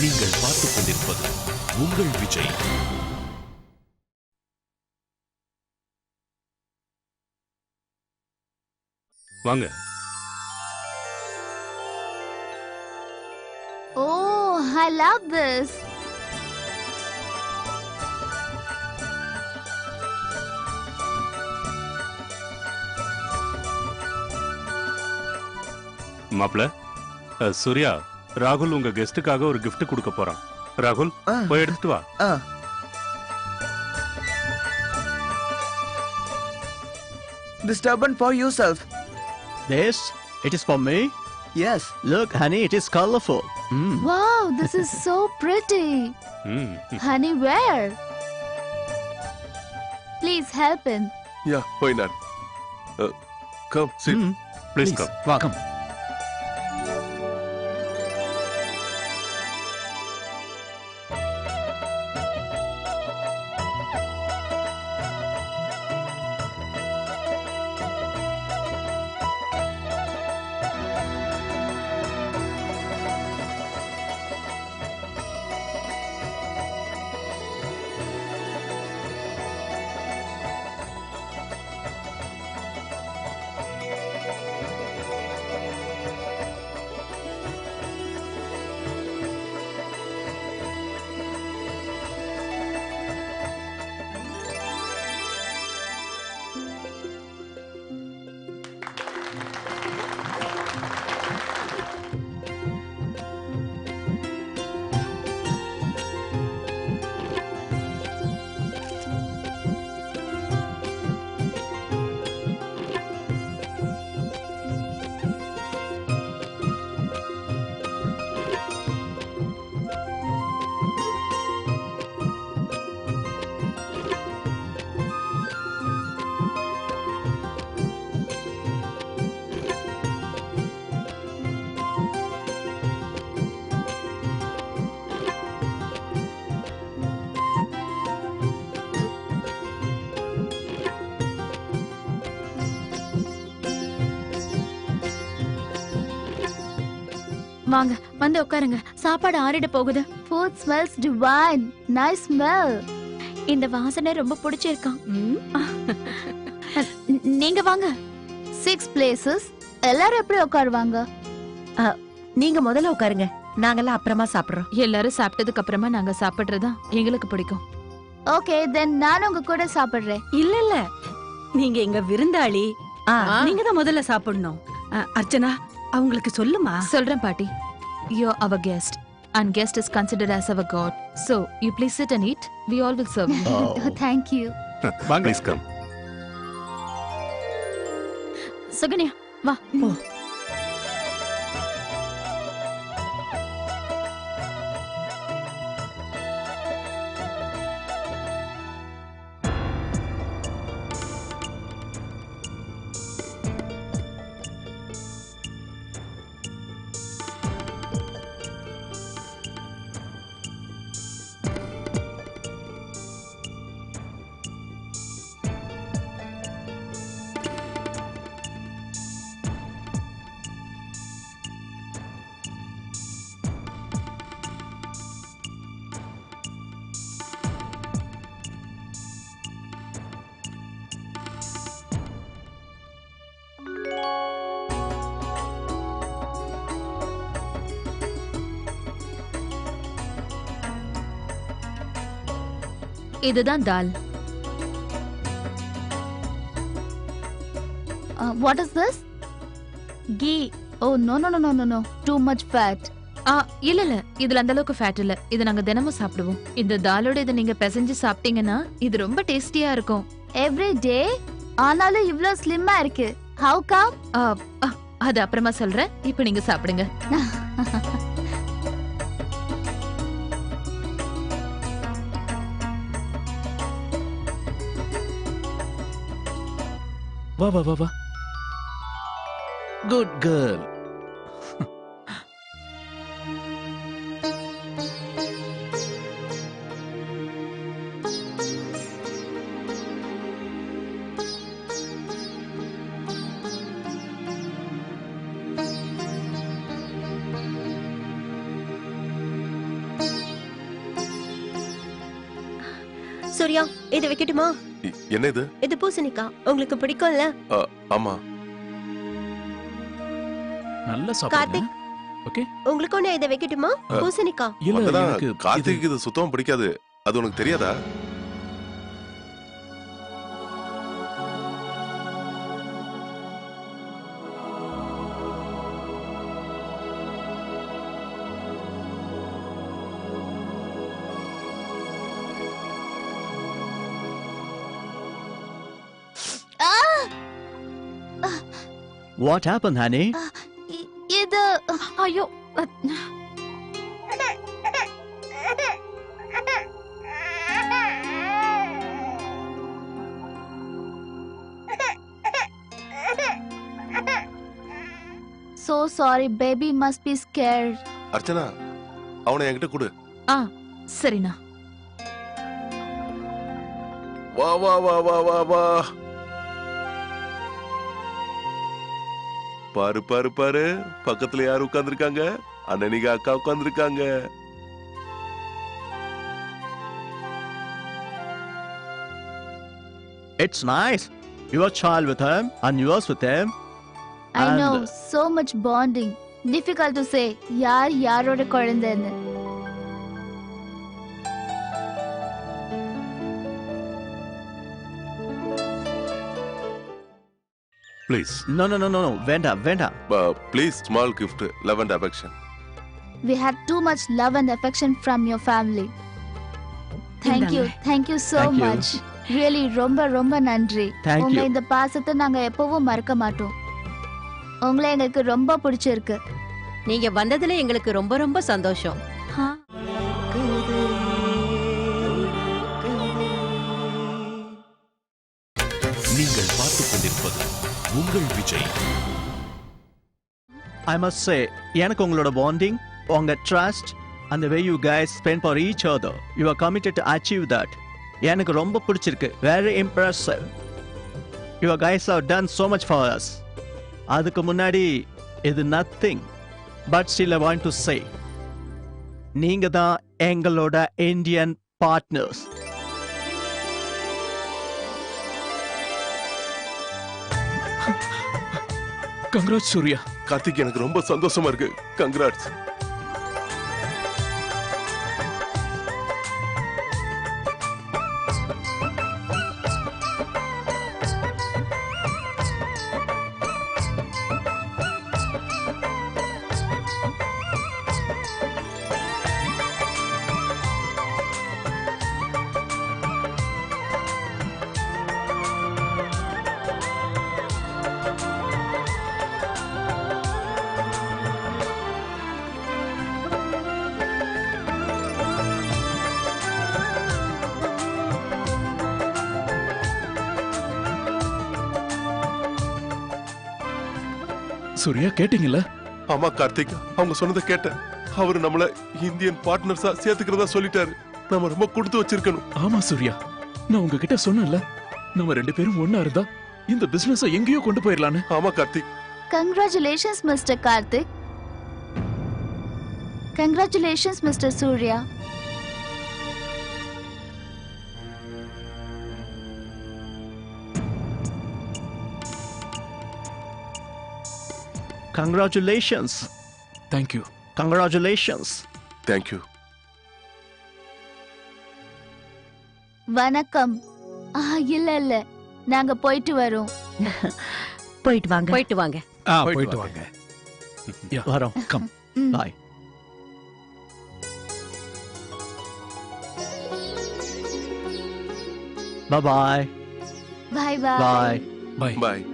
நீங்கள் பார்த்துக் கொண்டிருப்பது உங்கள் விஜய் வாங்க love this. மாப்ள அஹ், சூர்யா ராகுல் உங்க கெஸ்டுக்காக ஒரு gift கொடுக்க போறான் ராகுல். போய் எடுத்துட்டு வா ஆ This turban for yourself. This, it is for me. Yes. Look, honey, it is colorful. Mm. Wow, this is so pretty. Honey, where? Please help him. Yeah, why not? Uh, come, sit. Mm. please Please, come welcome. வாங்க வந்து உட்காருங்க. சாப்பாடு ஆறிட போகுது. Food smells divine. Nice smell. இந்த வாசனை ரொம்ப பிடிச்சிருக்கான். நீங்க வாங்க. Six places. எல்லாரும் எப்படி உட்காருவாங்க? நீங்க முதல்ல உட்காருங்க. நாங்கெல்லாம் அப்புறமா சாப்பிடுறோம். எல்லாரும் சாப்பிட்டதுக்கு அப்புறமா நாங்க சாப்பிடுறதா எங்களுக்கு பிடிக்கும். ஓகே தென் நான் உங்க கூட சாப்பிடுறேன். இல்ல இல்ல. நீங்க எங்க விருந்தாளி. நீங்க தான் முதல்ல சாப்பிடணும். அர்ச்சனா அவங்களுக்கு சொல்லுமா? சொல்றேன் பாட்டி. You our guest and guest is considered as our god. So you please sit and eat. We all will serve you. Thank you வாங்க ப்ளீஸ் கம் சுகன்யா வா இதுதான் தால். What is this ghee oh no no no no no too much fat ஆ இல்ல இல்ல. இதுல அந்த அளவுக்கு fat இல்ல. இது நாங்க தினமும் சாப்பிடுவோம். இந்த தாலோட இதை நீங்க பிசைஞ்சு சாப்பிட்டீங்கன்னா இது ரொம்ப டேஸ்டியா இருக்கும். எவ்ரி டே ஆனாலும் இவ்ளோ ஸ்லிம்மா இருக்கு. ஹவு கம் அது அப்புறமா சொல்றேன். இப்போ நீங்க சாப்பிடுங்க. வா வா வா வா. குட் கேர்ள் சூர்யா இதை வைக்கட்டுமா? என்ன இது? இது பூசணிக்கா உங்களுக்கு பிடிக்கும்ல? ஆமா. நல்லா சாப்பிடுங்க. கார்த்திக். ஓகே. உங்களுக்கு ஒண்ணு இதை வைக்கட்டுமா. பூசணிக்கா இல்ல எனக்கு இது- கார்த்திக்கு இது சுத்தமா பிடிக்காது. அது உனக்கு தெரியாதா? What happened, honey? இது ஐயோ So sorry, baby must be scared. Archana அவனை என்கிட்ட கொடு ஆ சரிண்ணா வா வா வா வா வா வா பாரு பாரு பாரு பக்கத்துல யார் உட்கார்ந்திருக்காங்க அண்ணனிக அக்கா உட்கார்ந்திருக்காங்க It's nice. Your child with him and yours with him. I And- know, so much bonding. Difficult to say, யார் யாரோட குழந்தைன்னு. Please No, no, no, no, no. Venda, Venda. Please small gift love and affection We had too much love and affection from your family. Thank you, இந்தாங்க. thank you so Thank you. much. Really, ரொம்ப ரொம்ப நன்றி. உங்க. இந்த பாசத்தை நாங்க எப்பவும் மறக்க மாட்டோம். உங்களை எங்களுக்கு ரொம்ப பிடிச்சிருக்கு. நீங்க வந்ததுல எங்களுக்கு ரொம்ப ரொம்ப சந்தோஷம் உங்கள் விஜய் ஐ மஸ்ட் சே எனக்கு உங்களோட பாண்டிங் உங்க ட்ரஸ்ட் அந்த way you guys spend for each other you are committed to achieve that எனக்கு ரொம்ப பிடிச்சிருக்கு very impressive your guys have done so much for us அதுக்கு முன்னாடி இது nothing but still I want to say நீங்கள் தான் எங்களோட Indian partners congrat Surya. Karthik எனக்கு ரொம்ப சந்தோஷமா இருக்கு. கங்க்ராட்ஸ். சூர்யா கேட்டீங்கல்ல ஆமா கார்த்திக் அவங்க சொன்னதை கேட்டேன் அவர் நம்மள இந்தியன் பார்ட்னர்ஸா சேர்த்துக்கிறதா சொல்லிட்டாரு நம்ம ரொம்ப கொடுத்து வச்சிருக்கணும் ஆமா சூர்யா நான் உங்ககிட்ட சொன்னேன்ல நம்ம ரெண்டு பேரும் ஒண்ணா இருந்தா இந்த பிசினஸ் எங்கேயோ கொண்டு போயிடலான்னு ஆமா Karthik Congratulations, Mr. Karthik. Congratulations, Mr. Surya. Congratulations thank you congratulations thank you வணக்கம். ஆ, இல்ல இல்ல. நாங்க போயிட்டு வரோம். போயிட்டு வாங்க. போயிட்டு வாங்க. ஆ போயிட்டு வாங்க. வரோம். Come. Bye bye bye bye bye bye bye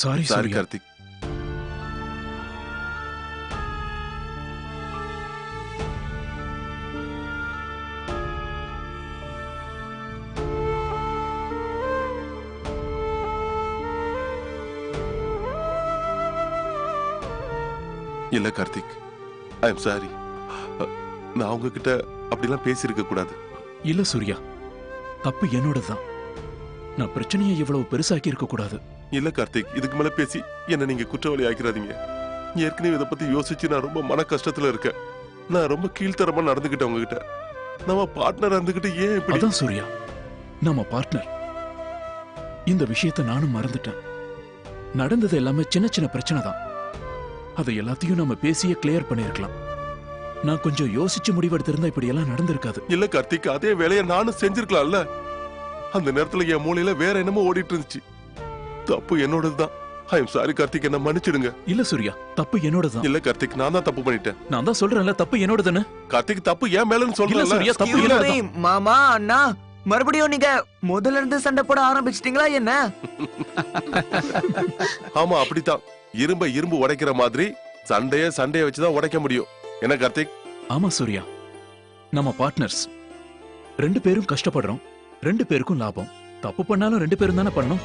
sorry sorry Karthik இல்ல கார்த்திக் ஐ எம் சாரி நான் உங்ககிட்ட அப்படிலாம் பேசியிருக்க கூடாது. இல்ல சூர்யா தப்பு என்னோட தான் நான் பிரச்சனையை இவ்வளவு பெருசாக்கி இருக்க கூடாது. இல்ல கார்த்திக் இதுக்கு மேல பேசி என்ன நீங்க குற்றவாளி ஆக்கிறாதீங்க ஏற்கனவே இதை பத்தி யோசிச்சு நான் ரொம்ப மன கஷ்டத்துல இருக்கேன். நான் ரொம்ப கீழ்த்தரமா நடந்துகிட்டேன் உங்ககிட்ட. நம்ம பார்ட்னர் இருந்துகிட்டு ஏன் இப்படி? அதான் சூர்யா. நம்ம பார்ட்னர் இந்த விஷயத்தை நானும் மறந்துட்டேன். நடந்தது எல்லாமே சின்ன சின்ன பிரச்சனை தான். அதை எல்லாத்தையும் நம்ம பேசியே கிளியர் பண்ணிருக்கலாம் நான் கொஞ்சம் யோசிச்சு முடிவெடுத்திருந்தா இப்படி எல்லாம் நடந்திருக்காது. இல்ல கார்த்திக் அதே வேலையை நானும் செஞ்சிருக்கலாம்ல. அந்த நேரத்துல என் மூளையில வேற என்னமோ ஓடிட்டு இருந்துச்சு. தப்பு என்னோடதுதான். ஐ எம் சாரி கார்த்திக் என்ன மன்னிச்சிடுங்க. இல்ல சூர்யா தப்பு என்னோடதான் இல்ல கார்த்திக் நான் தான் தப்பு பண்ணிட்டேன். நான் தான் சொல்றேன்ல தப்பு என்னோடதானே கார்த்திக் தப்பு ஏன் மேலன்னு இல்ல சொல்றேன் சூர்யா தப்பு மாமா அண்ணா மறுபடியும் நீங்க முதல்ல இருந்து சண்டை போட ஆரம்பிச்சிட்டீங்களா என்ன? ஆமா அப்படித்தான். இரும்ப இரும்பு உடைக்கிற மாதிரி சண்டைய சண்டைய வச்சுதான் உடைக்க முடியும். என்ன கார்த்திக்? ஆமா சூர்யா. நம்ம பார்ட்னர்ஸ் ரெண்டு பேரும் கஷ்டப்படுறோம் ரெண்டு பேருக்கும் லாபம். தப்பு பண்ணாலும் ரெண்டு பேரும் தானே பண்ணணும்.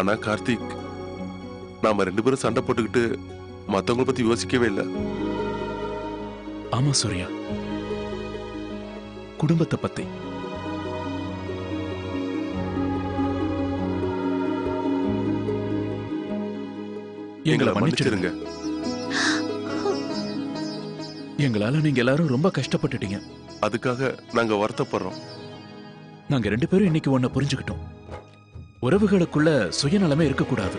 ஆனா கார்த்திக் நாம ரெண்டு பேரும் சண்டை போட்டுக்கிட்டு மத்தவங்கள பத்தி யோசிக்கவே இல்ல. ஆமா சூர்யா. குடும்பத்தை பத்தி. எங்களை மன்னிச்சிடுங்க. எங்களால நீங்க எல்லாரும் ரொம்ப கஷ்டப்பட்டுட்டீங்க. அதுக்காக நாங்க வருத்தப்படுறோம். நாங்க ரெண்டு பேரும் இன்னைக்கு ஒன்ன புரிஞ்சுக்கிட்டோம். உறவுகளுக்குள்ள சுயநலமே இருக்கக்கூடாது.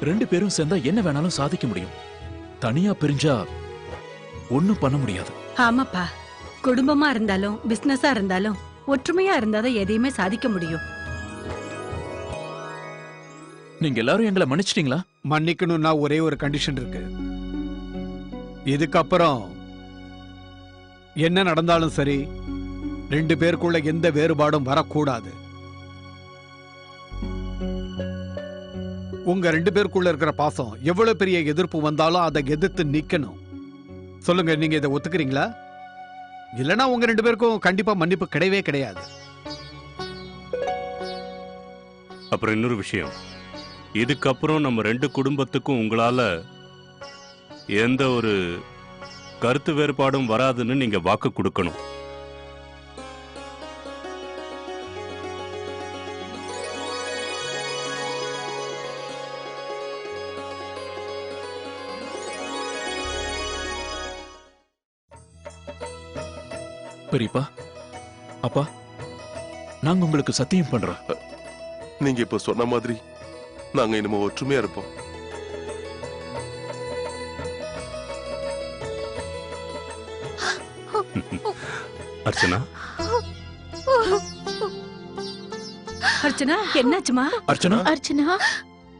ரெண்டு பேரும் சேர்ந்தா என்ன வேணாலும் சாதிக்க முடியும். தனியா பிரிஞ்சா ஒண்ணும் பண்ண முடியாது. ஆமாப்பா. குடும்பமா இருந்தாலும் பிசினஸா இருந்தாலும் ஒற்றுமையா இருந்தாதான் எதையுமே சாதிக்க முடியும். நீங்க எல்லாரும் எங்களை மன்னிச்சிட்டீங்களா? மன்னிக்கணும்னா ஒரே ஒரு கண்டிஷன் இருக்கு. இதுக்கப்புறம் என்ன நடந்தாலும் சரி ரெண்டு பேருக்குள்ள எந்த வேறுபாடும் வரக்கூடாது. உங்க ரெண்டு பேருக்குள்ள இருக்கிற பாசம் எவ்வளவு பெரிய எதிர்ப்பு வந்தாலும் அதை எதிர்த்து நிக்கணும். சொல்லுங்க நீங்க இதை ஒத்துக்கிறீங்களா? இல்லைன்னா உங்க ரெண்டு பேருக்கும் கண்டிப்பா மன்னிப்பு கிடையவே கிடையாது. அப்புறம் இன்னொரு விஷயம். இதுக்கப்புறம் நம்ம ரெண்டு குடும்பத்துக்கும் உங்களால எந்த ஒரு கருத்து வேறுபாடும் வராதுன்னு நீங்க வாக்கு கொடுக்கணும். பெரியப்பா அப்பா நாங்க உங்களுக்கு சத்தியம் பண்றோம். நீங்க இப்ப சொன்ன மாதிரி நாங்க இனிமே ஒற்றுமையா இருப்போம். அர்ச்சனா? அர்ச்சனா என்னாச்சுமா? அர்ச்சனா? அர்ச்சனா?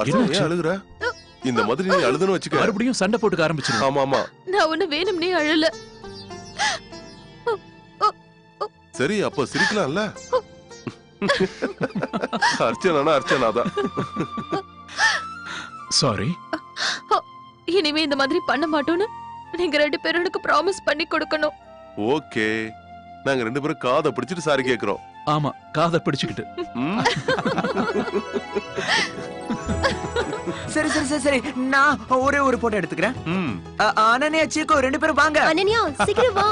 அர்ச்சனா, என்னாச்சு? அழுகுற? இந்த மாதிரி நீ அழுதுன்னு வச்சுக்க. மறுபடியும் சண்டை போட்டுக்க ஆரம்பிச்சிருவோம் ஆமா ஆமா நான் ஒண்ணு வேணும்னே அழல. சரி அப்ப சிரிக்கலாம்ல? அர்ச்சனானா அர்ச்சனா தான் சாரி இனிமே இந்த மாதிரி பண்ண மாட்டோம்னு நீங்க ரெண்டு பேரும் எனக்கு ப்ராமிஸ் பண்ணி கொடுக்கணும். ஓகே. நாங்க ரெண்டு பேரும் காதை பிடிச்சிட்டு சாரி கேக்குறோம். ஆமா காதை பிடிச்சுக்கிட்டு? சரி சரி சரி சரி. நான் ஒரே ஒரு போட்டோ எடுத்துக்கிறேன். ம். அ- அனன்யா சீக்கோ ரெண்டு பேரும் வாங்க. அனன்யா சீக்கிரம் வா.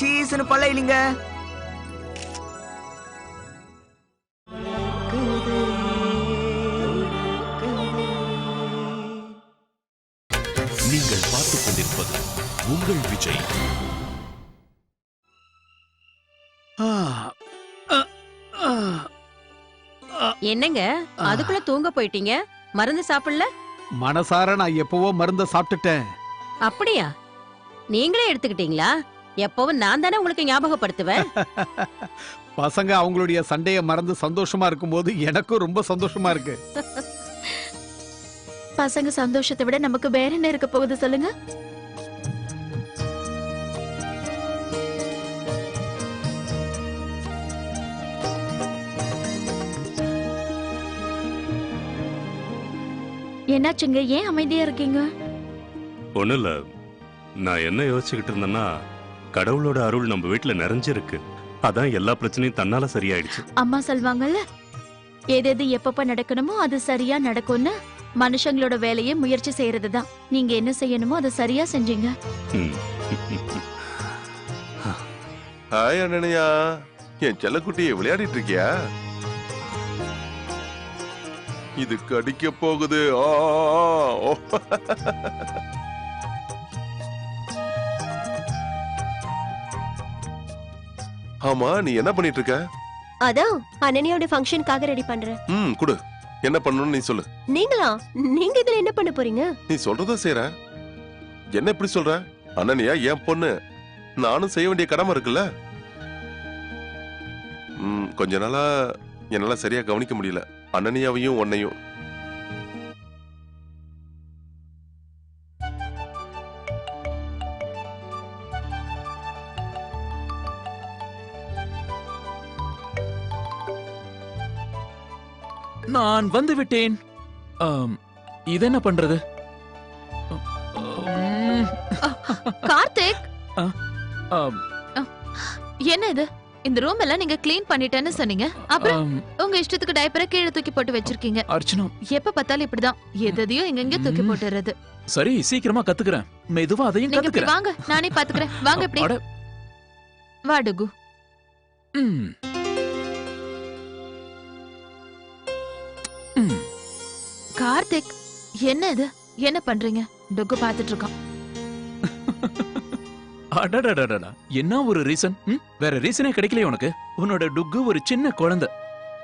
சீஸ்னு பல்ல இல்லைங்க நீங்கள் பார்த்துக் கொண்டிருப்பது உங்கள் விஜய். என்னங்க? அதுக்குள்ள தூங்க போயிட்டீங்க? மருந்து சாப்பிடல? மனசார நான் எப்பவோ மருந்த சாப்பிட்டுட்டேன். அப்படியா? நீங்களே எடுத்துக்கிட்டீங்களா? எப்பவும் நான் தானே உங்களுக்கு ஞாபகப்படுத்துவேன்? பசங்க அவங்களுடைய சண்டையை மறந்து சந்தோஷமா இருக்கும்போது எனக்கும் ரொம்ப சந்தோஷமா இருக்கு. பசங்க சந்தோஷத்தை விட நமக்கு வேற என்ன இருக்க போகுது சொல்லுங்க. என்னாச்சுங்க? ஏன் அமைதியா இருக்கீங்க? ஒண்ணு இல்ல நான் என்ன யோசிச்சுக்கிட்டு இருந்தேன்னா கடவுளோட அருள் நம்ம வீட்டுல நிறைஞ்சிருக்கு. அதான் எல்லா பிரச்சனையும் தன்னால சரியாயிடுச்சு. அம்மா சொல்வாங்கல்ல எது எது எப்பப்ப நடக்கணுமோ அது சரியா நடக்கும்னு மனுஷங்களோட வேலையை முயற்சி செய்யறது தான் நீங்க என்ன செய்யணுமோ அதை சரியா செஞ்சீங்க. ஹாய் அண்ணனையா என் செல்லக்குட்டியை விளையாடிட்டு இருக்கியா? இது கடிக்க போகுது. ஆ, ஆமா நீ என்ன பண்ணிட்டு இருக்க அதான் அனனியோட ஃபங்க்ஷனுக்காக ரெடி பண்றேன். ம் குடு. என்ன பண்ணணும்னு நீ சொல்லு. நீங்களா? நீங்க இதுல என்ன பண்ண போறீங்க? நீ சொல்றத செய்யற என்ன இப்படி சொல்ற? அண்ணனியா என் பொண்ணு. நானும் செய்ய வேண்டிய கடமை இருக்குல்ல? ம், கொஞ்ச நாளா என்னால சரியா கவனிக்க முடியல. அண்ணனியாவையும் உன்னையும். நான் வந்து விட்டேன் இது என்ன பண்றது? கார்த்திக்! என்ன இது? இந்த ரூம் எல்லாம் நீங்க க்ளீன் பண்ணிட்டேன்னு சொன்னீங்க. அப்புறம் உங்க இஷ்டத்துக்கு டைப்பரை கீழே தூக்கி போட்டு வச்சிருக்கீங்க. அர்ச்சனா. எப்ப பார்த்தாலும் இப்படிதான். எதையோ எங்கெங்கயோ தூக்கி. போட்டுறது. சரி சீக்கிரமா கத்துக்கிறேன். மெதுவா அதையும் கத்துக்கிறேன். வாங்க. நானே பாத்துக்கிறேன். வாங்க இப்படி. அட, வா டுகு. ம். ம். கார்த்திக் என்ன இது? என்ன பண்றீங்க? டுகு பாத்துட்டு இருக்கான் அடடடடடா. என்ன ஒரு ரீசன் வேற ரீசனே கிடைக்கலையே உனக்கு. உன்னோட டுக்கு ஒரு சின்ன குழந்தை.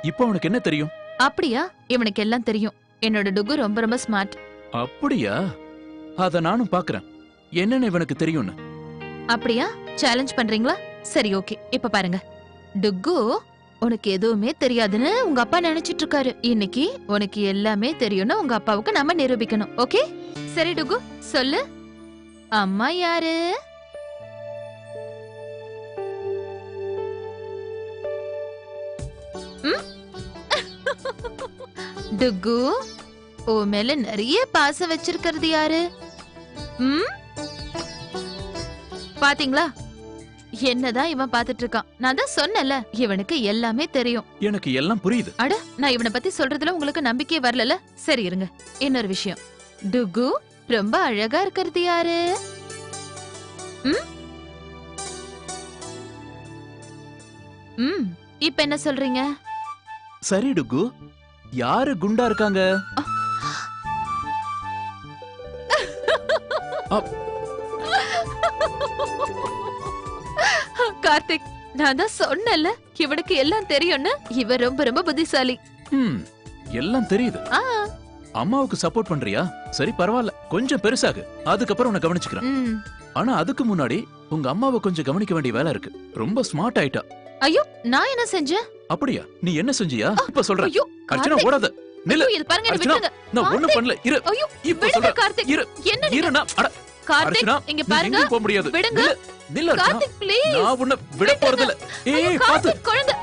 இப்போ உனக்கு என்ன தெரியும்? அப்படியா? இவனுக்கு எல்லாம் தெரியும். என்னோட டுகு ரொம்ப ரொம்ப ஸ்மார்ட் அப்படியா? அத நானும் பாக்குறேன். என்னன்னு இவனுக்கு தெரியும்னு. அப்படியா? சேலஞ்ச் பண்றீங்களா? சரி ஓகே இப்ப பாருங்க. டுக்கு உனக்கு எதுவுமே தெரியாதுன்னு உங்க அப்பா நினைச்சிட்டு இருக்காரு இன்னைக்கு உனக்கு எல்லாமே தெரியும்னு உங்க அப்பாவுக்கு நம்ம நிரூபிக்கணும். ஓகே? சரி டுகு சொல்லு. அம்மா யாரு? டுகு ஓ மேல நிறைய பாசம் வச்சிருக்கிறது யாரு? ம்? பாத்தீங்களா? என்னதான் இவன் பாத்துட்டு இருக்கான் நான் தான் சொன்னல இவனுக்கு எல்லாமே தெரியும். எனக்கு எல்லாம் புரியுது. அட நான் இவனை பத்தி சொல்றதுல உங்களுக்கு நம்பிக்கையே வரலல? சரி இருங்க இன்னொரு விஷயம். டுகு ரொம்ப அழகா இருக்கிறது யாரு? ம்? இப்ப என்ன சொல்றீங்க? சரி டுக்கு யாரு குண்டா இருக்காங்க? கார்த்திக் நான் தான் சொன்னல இவனுக்கு எல்லாம் தெரியும்னு? இவன் ரொம்ப ரொம்ப புத்திசாலி. ம் எல்லாம் தெரியுது. ஆ. அம்மாவுக்கு சப்போர்ட் பண்றியா? சரி பரவாயில்ல கொஞ்சம் பெருசாகு. அதுக்கப்புறம் உன்னை கவனிச்சுக்கிறேன். ம். ஆனா அதுக்கு முன்னாடி உங்க அம்மாவை கொஞ்சம் கவனிக்க வேண்டிய வேலை இருக்கு. ரொம்ப ஸ்மார்ட் ஆயிட்டா. ஐயோ நான் என்ன செஞ்சேன்? அப்படியா? நீ என்ன செஞ்சியா? இப்ப சொல்ற ஐயோ அர்ச்சனா கார்த்திக். ஓடாத. நில்லு. ஐயோ, இது பாருங்க என்ன அர்ச்சனா, விட்டுருங்க. நான் ஒண்ணும் கார்த்திக். பண்ணல. இரு. ஐயோ இப்ப விடுங்க சொல்றேன். கார்த்திக். இரு. என்ன இரு நீங்க நான் அட, கார்த்திக் அர்ச்சனா இங்க நீ பாருங்க. எங்கேயும் போக முடியாது. விடுங்க. நில்லு, நில்லு நான் உன்னை விட போறதில்ல. ஏய் கார்த்திக் குழந்தை.